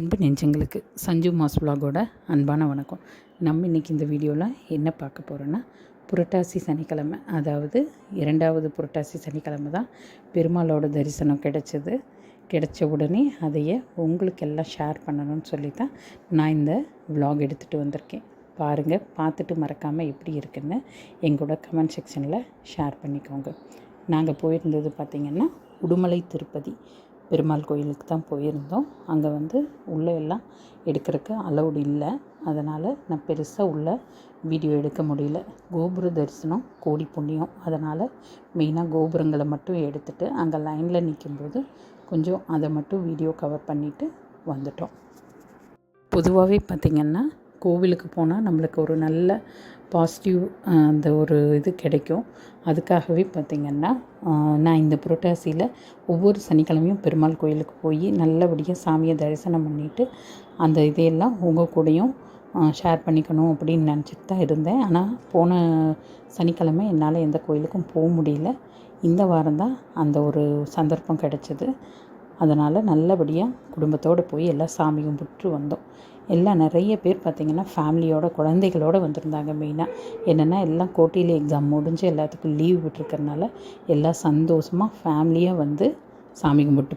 அன்பு நெஞ்சங்களுக்கு சஞ்சு மாஸ் விலாகோட அன்பான வணக்கம். நம்ம இன்றைக்கி இந்த வீடியோவில் என்ன பார்க்க போகிறோன்னா புரட்டாசி சனிக்கிழமை அதாவது இரண்டாவது புரட்டாசி சனிக்கிழமை தான் பெருமாளோட தரிசனம் கிடைச்சது. கிடைச்ச உடனே அதையே உங்களுக்கு எல்லாம் ஷேர் பண்ணணும்னு சொல்லி தான் நான் இந்த விலாக் எடுத்துகிட்டு வந்திருக்கேன். பாருங்கள் பார்த்துட்டு மறக்காமல் எப்படி இருக்குன்னு எங்களோட கமெண்ட் செக்ஷனில் ஷேர் பண்ணிக்கோங்க. நாங்கள் போயிருந்தது பார்த்திங்கன்னா உடுமலை திருப்பதி. பெருமாள் கோயிலுக்கு தான் போயிருந்தோம். அங்கே வந்து உள்ளே எல்லாம் எடுக்கிறதுக்கு அலௌடு இல்லை. அதனால் நான் பெருசாக உள்ள வீடியோ எடுக்க முடியல. கோபுர தரிசனம் கோடி புண்ணியம். அதனால் மெயினாக கோபுரங்களை மட்டும் எடுத்துகிட்டு அங்கே லைனில் நிற்கும்போது கொஞ்சம் அதை மட்டும் வீடியோ கவர் பண்ணிவிட்டு வந்துட்டோம். பொதுவாகவே பார்த்திங்கன்னா கோவிலுக்கு போனால் நம்மளுக்கு ஒரு நல்ல பாசிட்டிவ் அந்த ஒரு இது கிடைக்கும். அதுக்காகவே பார்த்திங்கன்னா நான் இந்த புரட்டாசியில் ஒவ்வொரு சனிக்கிழமையும் பெருமாள் கோயிலுக்கு போய் நல்லபடியாக சாமியை தரிசனம் பண்ணிவிட்டு அந்த இதையெல்லாம் உங்கள் கூடயும் ஷேர் பண்ணிக்கணும் அப்படின்னு நினச்சிட்டு தான் இருந்தேன். ஆனால் போன சனிக்கிழமை என்னால் எந்த கோயிலுக்கும் போக முடியல. இந்த வாரம் தான் அந்த ஒரு சந்தர்ப்பம் கிடச்சிது. அதனால் நல்லபடியாக குடும்பத்தோடு போய் எல்லாம் சாமி கும்பிட்டு வந்தோம். எல்லாம் நிறைய பேர் பார்த்திங்கன்னா ஃபேமிலியோட குழந்தைகளோடு வந்திருந்தாங்க மெயினாக என்னென்னா எல்லாம் கோட்டியில் எக்ஸாம் முடிஞ்சு எல்லாத்துக்கும் லீவ் விட்டுருக்கறனால எல்லாம் சந்தோஷமாக ஃபேமிலியாக வந்து சாமி கும்பிட்டு